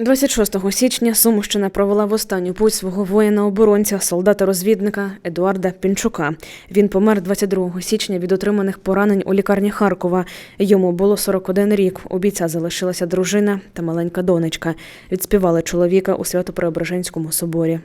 26 січня Сумщина провела в останню путь свого воїна-оборонця, солдата-розвідника Едуарда Пінчука. Він помер 22 січня від отриманих поранень у лікарні Харкова. Йому було 41 рік. У бійця залишилася дружина та маленька донечка. Відспівали чоловіка у Свято-Преображенському соборі.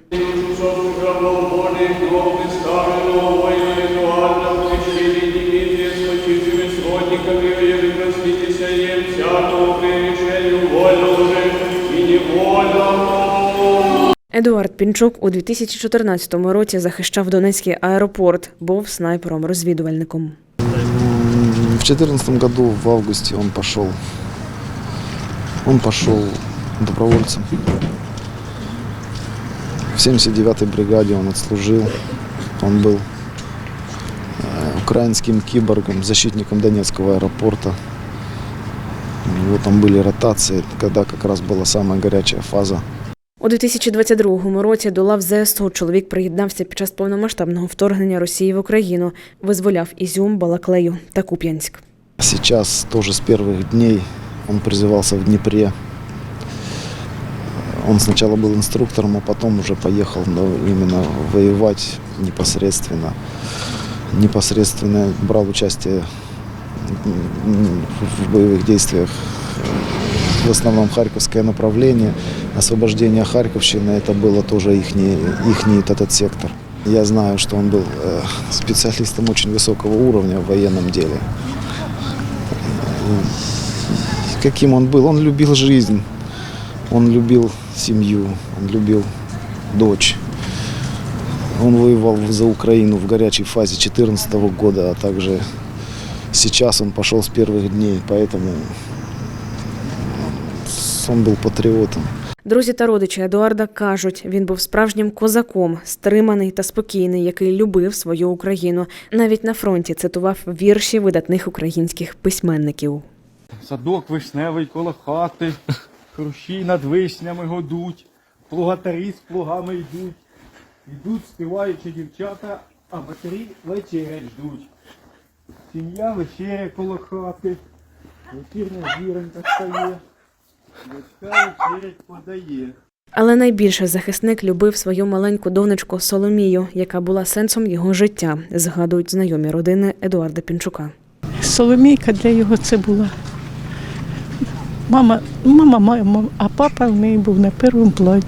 Едуард Пінчук у 2014 році захищав Донецький аеропорт, був снайпером-розвідувальником. В 2014 году, в августе, он пошел. Он пошел добровольцем. В 79-й бригаде он отслужил. Он был э, украинским киборгом, защитником Донецкого аэропорта. У него там были ротации, когда как раз была самая горячая фаза. У 2022 році до лав ЗСУ чоловік приєднався під час повномасштабного вторгнення Росії в Україну, визволяв Ізюм, Балаклею та Куп'янськ. Сейчас тоже с первых дней он призывался в Днепре. Он сначала был инструктором, а потом уже поехал ну, именно воевать непосредственно. Непосредственно брал участие м, в боевых действиях. В основном Харьковское направление. Освобождение Харьковщины это было тоже их, этот сектор. Я знаю, что он был э, специалистом очень высокого уровня в военном деле каким он был. Он любил жизнь, он любил семью, он любил дочь. Он воевал за Украину в горячей фазе 2014 года, а также сейчас он пошел с первых дней, поэтому он был патриотом. Друзі та родичі Едуарда кажуть, він був справжнім козаком, стриманий та спокійний, який любив свою Україну. Навіть на фронті цитував вірші видатних українських письменників. Садок вишневий коло хати, хрущі над вишнями годуть, плугатарі з плугами йдуть. Йдуть співаючи дівчата, а матері вечерять ждуть. Сім'я вечеря коло хати, вечірня зіронька стає, Але найбільше захисник любив свою маленьку донечку Соломію, яка була сенсом його життя, згадують знайомі родини Едуарда Пінчука. Соломійка для його це була. Мама, мама, а папа в неї був на першому плані.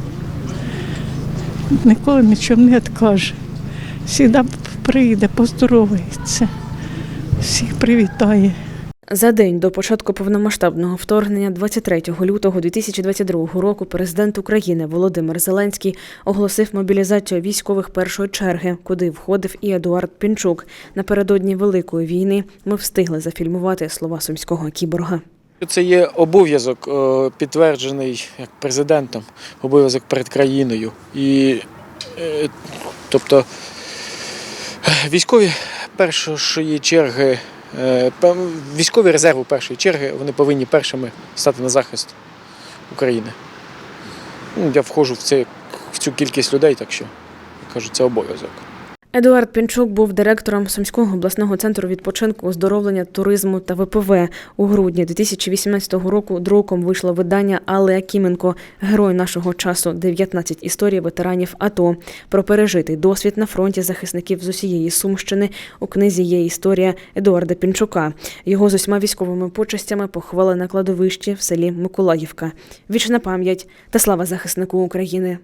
Ніколи нічого не відкаже. Завжди прийде, поздоровається, всіх привітає. За день до початку повномасштабного вторгнення, 23 лютого 2022 року, президент України Володимир Зеленський оголосив мобілізацію військових першої черги, куди входив і Едуард Пінчук. Напередодні великої війни ми встигли зафільмувати слова сумського кіборга. Це є обов'язок е, підтверджений як президентом, обов'язок перед країною. І, е, тобто військові першої черги, військові резерви першої черги, вони повинні першими стати на захист України. Ну, Я входжу в, це, в цю кількість людей, так що я кажу, це обов'язок. Едуард Пінчук був директором Сумського обласного центру відпочинку, оздоровлення, туризму та ВПВ. У грудні 2018 року друком вийшло видання Алли Акіменко Герой нашого часу 19 історій ветеранів АТО. Про пережитий досвід на фронті захисників з усієї Сумщини у книзі є історія Едуарда Пінчука. Його з усіма військовими почестями поховали на кладовищі в селі Миколаївка. Вічна пам'ять та слава захиснику України.